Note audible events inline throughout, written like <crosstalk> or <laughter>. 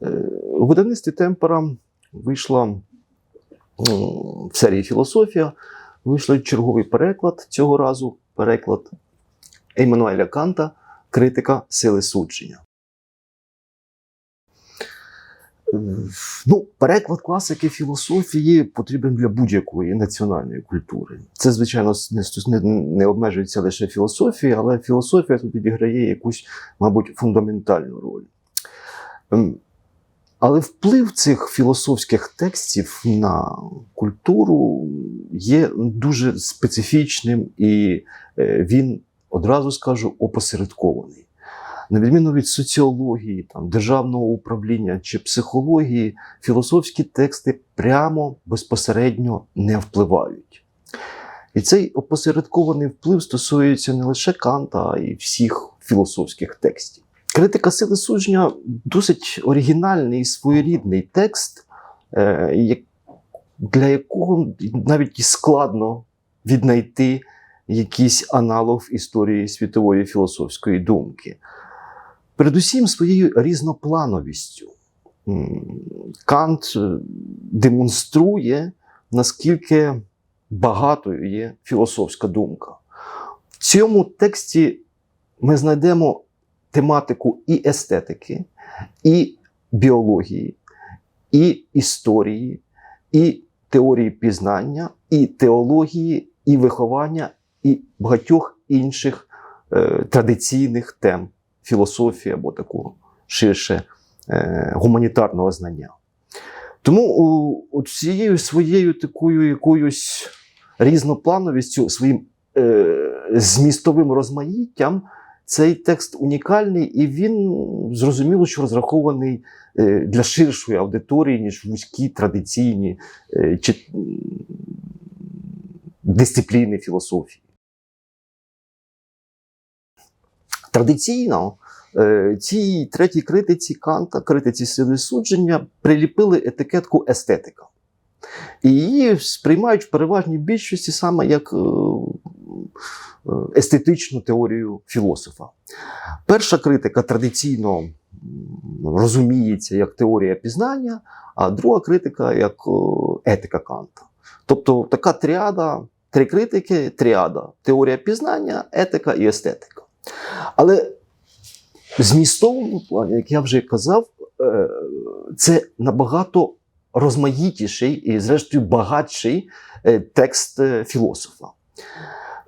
У видавництві Темпера вийшла в серії Філософія, вийшов черговий переклад цього разу переклад Еммануеля Канта Критика сили судження. Е, Ну, переклад класики філософії потрібен для будь-якої національної культури. Це, звичайно, не, не, не обмежується лише філософією, але філософія тут відіграє якусь, мабуть, фундаментальну роль. Але вплив цих філософських текстів на культуру є дуже специфічним і е, він, одразу скажу, опосередкований. На відміну від соціології, там, державного управління чи психології, філософські тексти прямо безпосередньо не впливають. І цей опосередкований вплив стосується не лише Канта, а й всіх філософських текстів. Критика сили судження досить оригінальний і своєрідний текст, е, для якого навіть складно віднайти якийсь аналог історії світової філософської думки. Передусім своєю різноплановістю. Кант е, демонструє, наскільки багатою є філософська думка. В цьому тексті ми знайдемо тематику і естетики, і біології, і історії, і теорії пізнання, і теології, і виховання, і багатьох інших е, традиційних тем філософії або такого ширше е, гуманітарного знання. Тому у, цією своєю такою якоюсь різноплановістю, своїм е, змістовим розмаїттям, цей текст унікальний, і він зрозуміло, що розрахований е, для ширшої аудиторії, ніж вузькі традиційні е, чи дисципліни філософії. Традиційно е, цій третій критиці Канта, критиці сили судження, приліпили етикетку естетика. І її сприймають в переважній більшості саме як естетичну теорію філософа. Перша критика традиційно розуміється як теорія пізнання, а друга критика як е, етика Канта. Тобто така тріада, три критики, тріада: теорія пізнання, етика і естетика. Але в змістовому плані, як я вже казав, е, це набагато розмаїтіший і, зрештою, багатший е, текст е, філософа.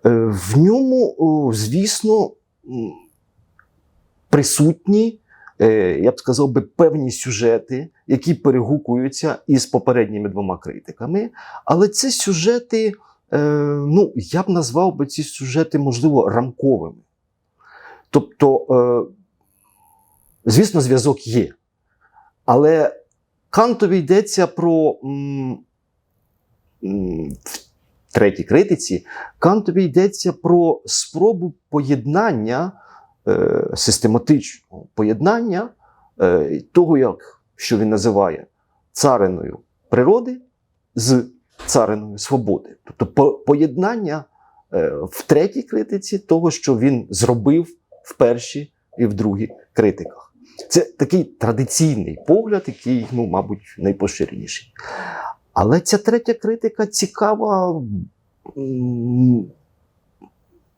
Е, В ньому, звісно, присутні, е, я б сказав би, певні сюжети, які перегукуються із попередніми двома критиками. Але це сюжети, е, ну, я б назвав би ці сюжети, можливо, рамковими. Тобто, звісно, зв'язок є. Але Кантові йдеться про третій критиці, Кантові йдеться про спробу поєднання, е, систематичного поєднання е, того, як, що він називає цариною природи з цариною свободи. Тобто по- поєднання е, в третій критиці того, що він зробив в першій і в другій критиках. Це такий традиційний погляд, який, ну, мабуть, найпоширеніший. Але ця третя критика цікава,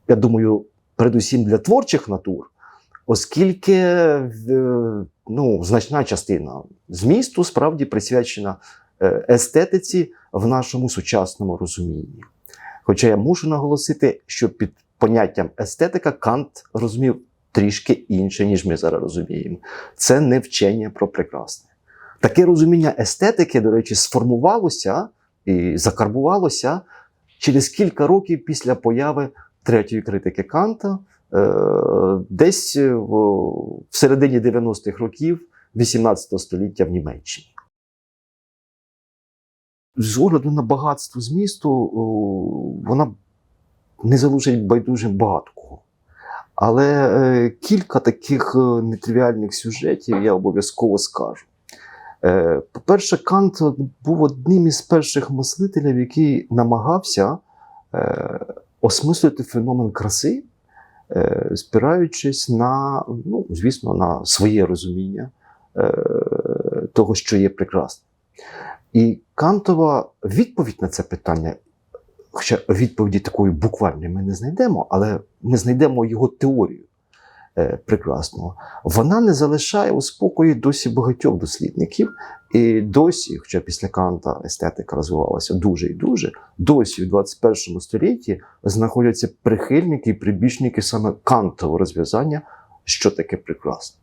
я думаю, передусім для творчих натур, оскільки е, ну, значна частина змісту справді присвячена е, естетиці в нашому сучасному розумінні. Хоча я мушу наголосити, що під поняттям естетика Кант розумів трішки інше, ніж ми зараз розуміємо. Це не вчення про прекрасне. Таке розуміння естетики, до речі, сформувалося і закарбувалося через кілька років після появи третьої критики Канта, е, десь в, середині 90-х років 18 століття в Німеччині. З огляду на багатство змісту, вона не залишить байдужим багато. Але е, кілька таких е, нетривіальних сюжетів я обов'язково скажу. Е, по-перше, Кант був одним із перших мислителів, який намагався е, осмислити феномен краси, е, спираючись на, ну, звісно, на своє розуміння того, що є прекрасним. І Кантова відповідь на це питання, хоча відповіді такої буквальної ми не знайдемо, але ми знайдемо його теорію прекрасного. Вона не залишає у спокої досі багатьох дослідників. І досі, хоча після Канта естетика розвивалася дуже і дуже, досі в 21 столітті знаходяться прихильники і прибічники саме кантового розв'язання, що таке прекрасне.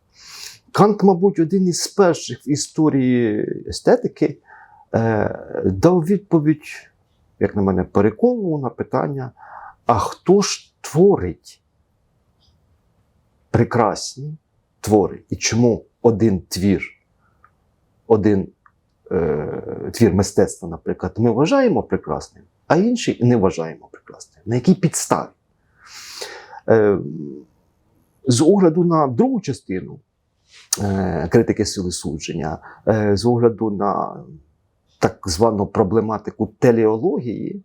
Кант, мабуть, один із перших в історії естетики е, дав відповідь, як на мене, переконливу на питання: а хто ж творить прекрасні твори? І чому один твір, один е, твір мистецтва, наприклад, ми вважаємо прекрасним, а інший не вважаємо прекрасним? На якій підставі? Е, з огляду на другу частину е, критики сили судження, е, з огляду на так звану проблематику телеології,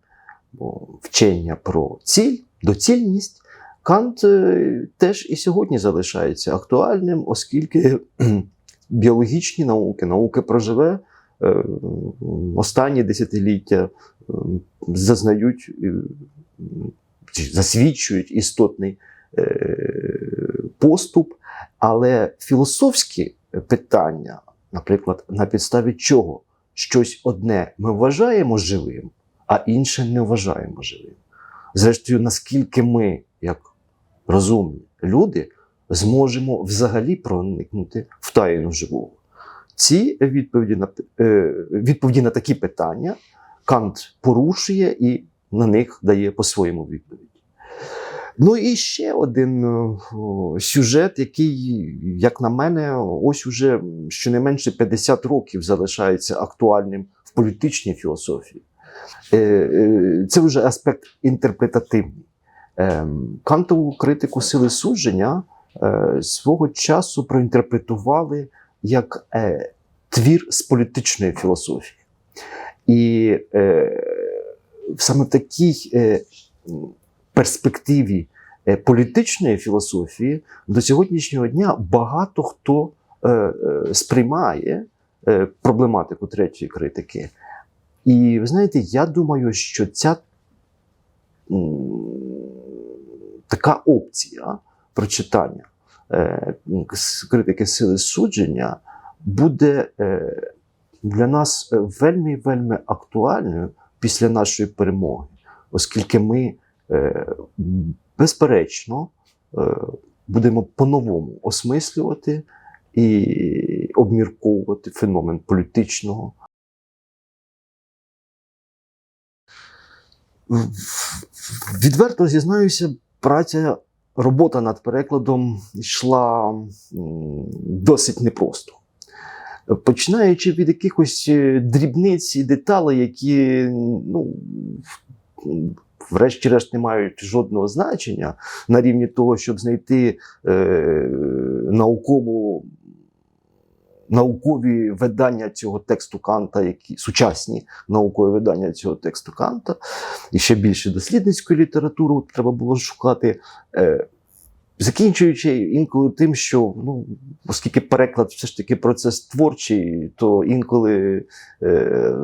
бо вчення про ціль, доцільність, Кант е, теж і сьогодні залишається актуальним, оскільки <clears throat> біологічні науки, науки про живе, е, останні десятиліття е, зазнають, засвідчують істотний поступ, але філософські питання, наприклад, на підставі чого щось одне ми вважаємо живим, а інше не вважаємо живим. Зрештою, наскільки ми, як розумні люди, зможемо взагалі проникнути в тайну живого. Ці відповіді на, е, відповіді на такі питання Кант порушує і на них дає по-своєму відповідь. Ну і ще один о, сюжет, який, як на мене, ось уже щонайменше 50 років залишається актуальним в політичній філософії. Е, е, Це вже аспект інтерпретативний. Е, Кантову критику сили судження е, свого часу проінтерпретували як е, твір з політичної філософії. І е, саме в такій перспективі політичної філософії до сьогоднішнього дня багато хто сприймає проблематику третьої критики. І ви знаєте, я думаю, що ця така опція прочитання е, критики сили судження буде е, для нас вельми вельми актуальною після нашої перемоги, оскільки ми е, безперечно е, будемо по-новому осмислювати і обмірковувати феномен політичного. Відверто зізнаюся, праця, робота над перекладом йшла досить непросто. Починаючи від якихось е, дрібниць і деталей, які ну, врешті-решт не мають жодного значення на рівні того, щоб знайти е, наукову, наукові видання цього тексту Канта, які сучасні наукові видання цього тексту Канта, і ще більше дослідницької літератури треба було шукати. Е, Закінчуючи інколи тим, що ну, оскільки переклад все ж таки процес творчий, то інколи е,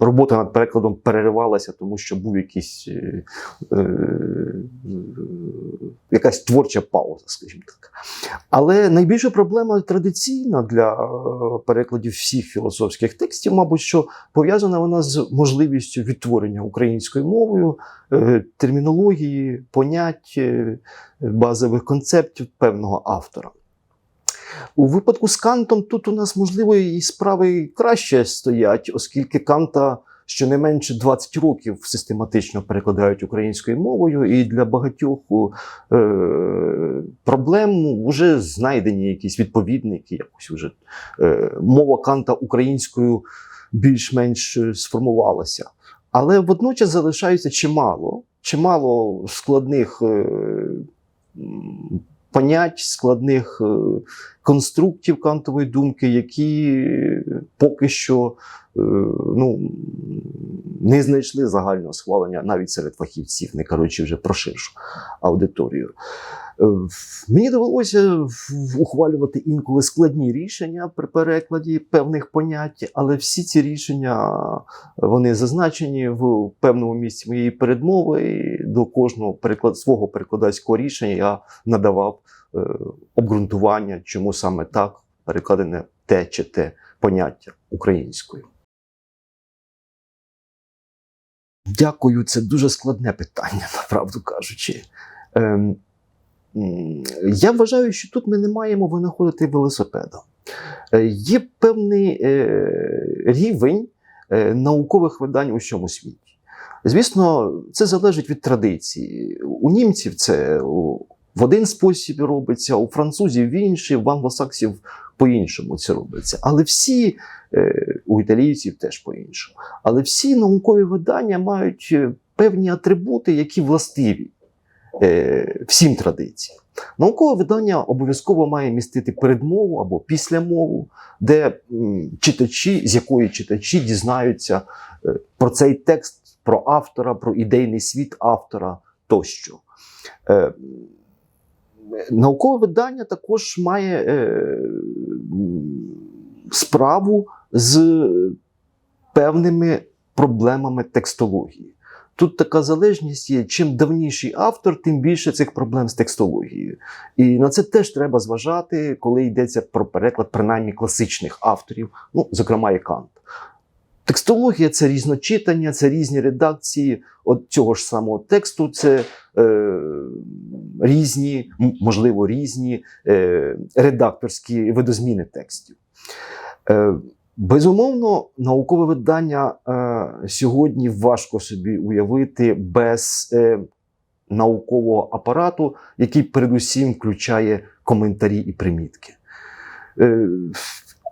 робота над перекладом переривалася, тому що був якийсь, е, е, якась творча пауза, скажімо так. Але найбільша проблема традиційна для е, перекладів всіх філософських текстів, мабуть, що пов'язана вона з можливістю відтворення українською мовою е, термінології, понять, е, базових концептів певного автора. У випадку з Кантом тут у нас, можливо, і справи краще стоять, оскільки Канта щонайменше 20 років систематично перекладають українською мовою, і для багатьох е, проблем вже знайдені якісь відповідники, якось вже е, мова Канта українською більш-менш е, сформувалася. Але водночас залишається чимало, чимало складних. Е, понять, складних е, конструктів кантової думки, які поки що е, ну, не знайшли загального схвалення навіть серед фахівців, не кажучи вже про ширшу аудиторію. Е, Мені довелося ухвалювати інколи складні рішення при перекладі певних понять, але всі ці рішення вони зазначені в певному місці моєї передмови. До кожного переклад свого перекладацького рішення я надавав е, обґрунтування, чому саме так перекладене те чи те поняття українською. Дякую, це дуже складне питання, <laughs> направду кажучи. Ем, я вважаю, що тут ми не маємо винаходити велосипеда. Е, Є певний е, рівень е, наукових видань у всьому світі. Звісно, це залежить від традиції. У німців це в один спосіб робиться, у французів в інший, в англосаксів по-іншому це робиться. Але всі, е, у італійців теж по-іншому. Але всі наукові видання мають е, певні атрибути, які властиві е, всім традиціям. Наукове видання обов'язково має містити передмову або післямову, де читачі, з якої читачі дізнаються про цей текст, про автора, про ідейний світ автора тощо. Е, Наукове видання також має е, справу з певними проблемами текстології. Тут така залежність є: чим давніший автор, тим більше цих проблем з текстологією. І на це теж треба зважати, коли йдеться про переклад принаймні класичних авторів, ну, зокрема, і Кант. Текстологія це різночитання, це різні редакції от цього ж самого тексту, це е, різні, можливо, різні е, редакторські видозміни текстів. Е, Безумовно, наукове видання е, сьогодні важко собі уявити без е, наукового апарату, який передусім включає коментарі і примітки. Е,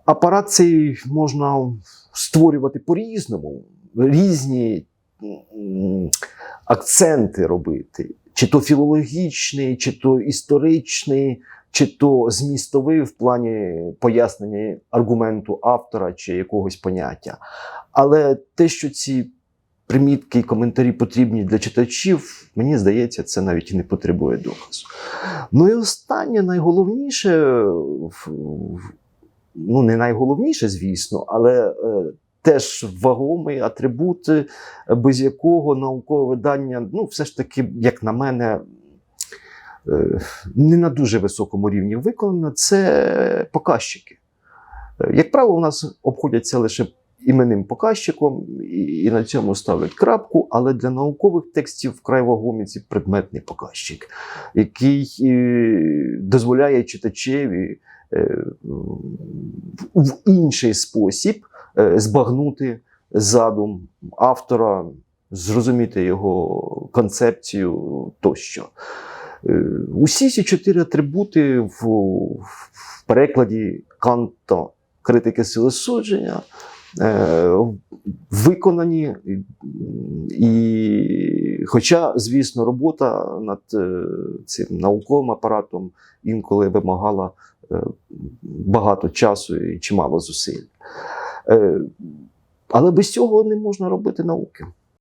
апарат цей можна створювати по-різному, різні акценти робити, чи то філологічний, чи то історичний, чи то змістовий в плані пояснення аргументу автора чи якогось поняття. Але те, що ці примітки і коментарі потрібні для читачів, мені здається, це навіть і не потребує доказу. Ну і останнє, найголовніше, ну не найголовніше, звісно, але е, теж вагомий атрибут, без якого наукове видання, ну, все ж таки, як на мене, е, не на дуже високому рівні виконано, це показчики. Як правило, у нас обходяться лише іменним показчиком, і, на цьому ставлять крапку, але для наукових текстів вкрай вагомий цей предметний показчик, який е, дозволяє читачеві в інший спосіб е, збагнути задум автора, зрозуміти його концепцію тощо. Е, Усі ці чотири атрибути в, в перекладі Канта критики сили судження е, виконані, і, хоча, звісно, робота над е, цим науковим апаратом інколи вимагала е, багато часу і чимало зусиль. Е, але без цього не можна робити науки.